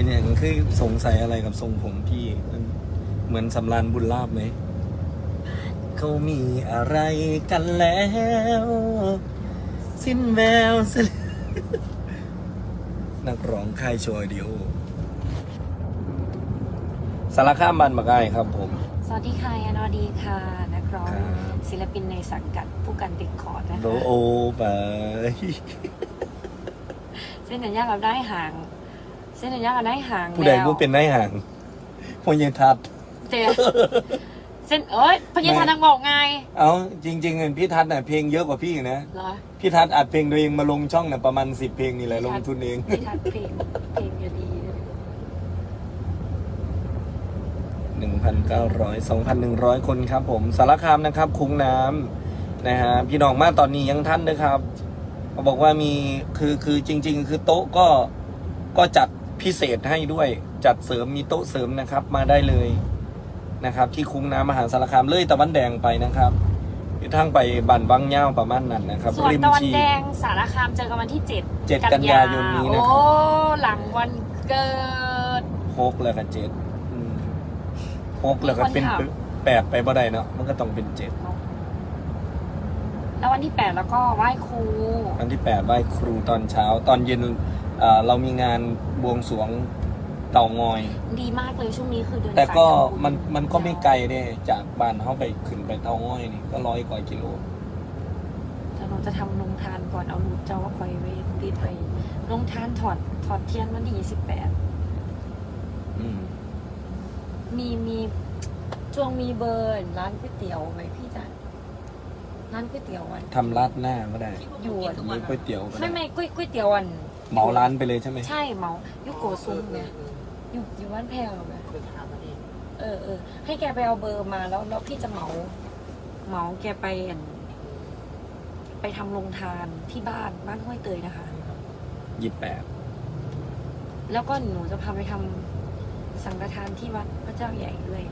เป็นอย่างคือสงสัยอะไรกับทรงผมพี่มันเหมือนสำรานบุญลาบไหม เขามีอะไรกันแล้ว สิ้นแววสิ้นนักร้องค่ายโชว์เดียวสารข้ามบันบักไอครับผม สวัสดีค่ะยานอดีค่ะ นักร้องครับ ศิลปินในสังกัดผู้กันติดคอร์ดนะโดคะโอไป เส้นสัญญากับได้ห่าง เส้นสัญญากับได้ห่างผู้ใดแล้วผู้เป็นนายห่างพญทัดเจเส้นเอ้ยพญาธานังบอกไง เอาจริงๆพี่ทัดน่ะเพลงเยอะกว่าพี่นะเหรอพี่ทัดอัดเพลงตัวเองมาลงช่องน่ะประมาณสิบเพลงนี่แหละลงทุนเองพี่ทัดเพลงเพลงอยู่ดี1,900 2,100คนครับ ผมสารคามนะครับ คุ้งน้ำนะฮะพี่น้องมาตอนนี้ยังท่านนะครับเขาบอกว่ามีคือคือจริง ๆ คือโต๊ะก็ก็จัด พิเศษให้ด้วยจัดเสริมมีโต๊ะเสริมนะครับ มาได้เลยนะครับ ที่คุ้งน้ำมหาสารคามเลยตะวันแดงไปนะครับอยู่ทางไปบันบางเง่าประมาณนั้นนะครับส่วนริมตะวันชี แดงสารคามเจอกันวันที่เจ็ดเจ็ดกันยายนนี้นะครับ โอ้หลังวันเกิด หกแล้วก็เจ็ดอืมหกแล้วก็เป็นมีคนถาม แปดไปบ่ได้เนาะมันก็ต้องเป็นเจ็ดแล้ววันที่แปดแล้วก็ไหว้ครู วันที่แปดไหว้ครูตอนเช้า ตอนเย็น เอ่อเรามีงานบวงสรวงเต่างอย ดีมากเลยช่วงนี้คือเดินแต่ก็สายทำบุญมันมันก็ไม่ไกลเด้จากบ้านเขาไปขึ้นไปเต่างอยนี่ก็ร้อยกว่ากิโล แต่เราจะทำลงทานก่อนเอารูปเจ้าว่าไปเวทีไปลงทานถอดถอดเทียนวันที่ยี่สิบแปดอืมมีมีช่วงมีเบอร์ร้านก๋วยเตี๋ยวไหมพี่จัน ร้านก๋วยเตี๋ยววันทำราดหน้าก็ได้หยวนหรือก๋วยเตี๋ยวก็ไม่ได้ไม่ก๋วยก๋วยเตี๋ยววันเหมาร้านไปเลยใช่ไหมใช่เหมายุโกซุงเนี่ยอยู่อยู่บ้านแพรวไหมเออเออให้แกไปเอาเบอร์มาแล้วแล้วพี่จะเหมาเหมาแกไปอั่นไปทำโรงทานที่บ้านบ้านห้วยเตยนะคะยี่แปดแล้วก็หนูจะพาไปทำสังฆทานที่วัดพระเจ้าใหญ่ด้วย